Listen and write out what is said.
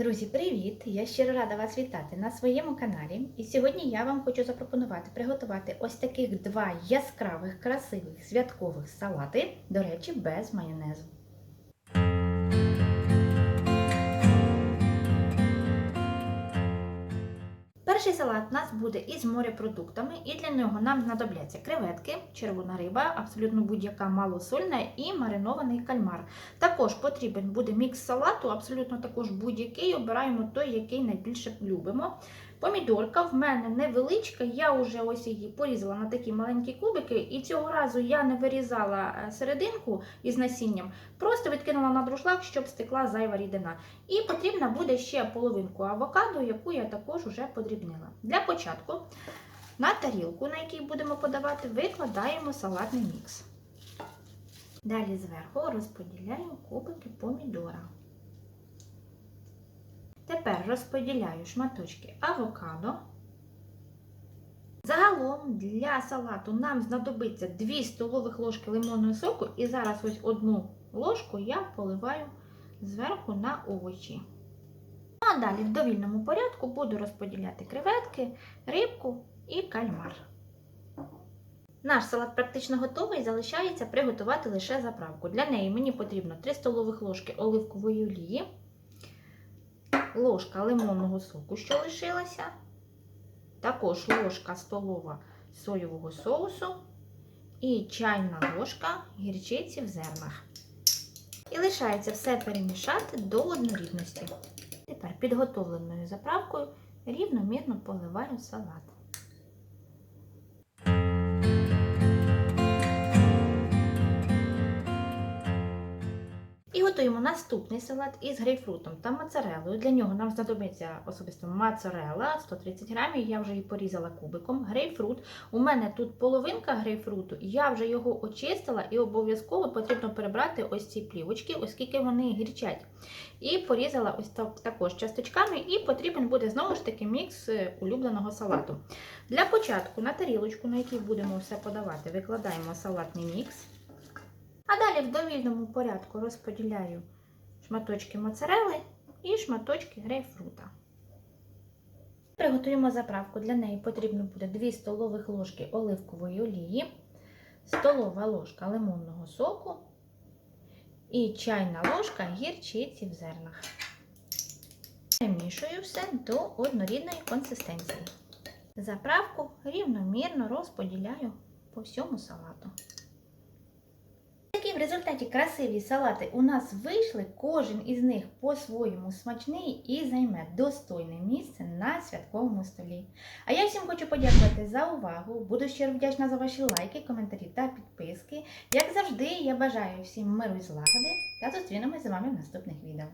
Друзі, привіт! Я щиро рада вас вітати на своєму каналі. І сьогодні я вам хочу запропонувати приготувати ось таких два яскравих, красивих святкових салати, до речі, без майонезу. Перший салат у нас буде із морепродуктами, і для нього нам знадобляться креветки, червона риба, абсолютно будь-яка малосольна і маринований кальмар. Також потрібен буде мікс салату, абсолютно також будь-який. Обираємо той, який найбільше любимо. Помідорка в мене невеличка, я вже ось її порізала на такі маленькі кубики, і цього разу я не вирізала е, серединку із насінням, просто відкинула на друшлак, щоб стекла зайва рідина. І потрібна буде ще половинку авокадо, яку я також вже подрібнила. Для початку на тарілку, на якій будемо подавати, викладаємо салатний мікс. Далі зверху розподіляємо кубики помідора. Тепер розподіляю шматочки авокадо. Загалом для салату нам знадобиться 2 столових ложки лимонного соку, і зараз ось одну ложку я поливаю зверху на овочі. А далі в довільному порядку буду розподіляти креветки, рибку і кальмар. Наш салат практично готовий, залишається приготувати лише заправку. Для неї мені потрібно 3 столових ложки оливкової олії ложка лимонного соку, що лишилася, також ложка столова соєвого соусу і чайна ложка гірчиці в зернах. І лишається все перемішати до однорідності. Тепер підготовленою заправкою рівномірно поливаю салат. І готуємо наступний салат із грейпфрутом та моцарелою. Для нього нам знадобиться особисто моцарелла 130 грамів. Я вже її порізала кубиком. Грейпфрут. У мене тут половинка грейпфруту, я вже його очистила і обов'язково потрібно перебрати ось ці плівочки, оскільки вони гірчать. І порізала ось так, також часточками, і потрібен буде знову ж таки мікс е, улюбленого салату. Для початку на тарілочку, на якій будемо все подавати, викладаємо салатний мікс. В довільному порядку розподіляю шматочки моцарели і шматочки грейпфрута. Приготуємо заправку. Для неї потрібно буде 2 столових ложки оливкової олії, столова ложка лимонного соку і чайна ложка гірчиці в зернах. Перемішую все до однорідної консистенції. Заправку рівномірно розподіляю по всьому салату. Такі в результаті красиві салати у нас вийшли, кожен із них по-своєму смачний і займе достойне місце на святковому столі. А я всім хочу подякувати за увагу. Буду щиро вдячна за ваші лайки, коментарі та підписки. Як завжди, я бажаю всім миру і злагоди та зустрінемось з вами в наступних відео.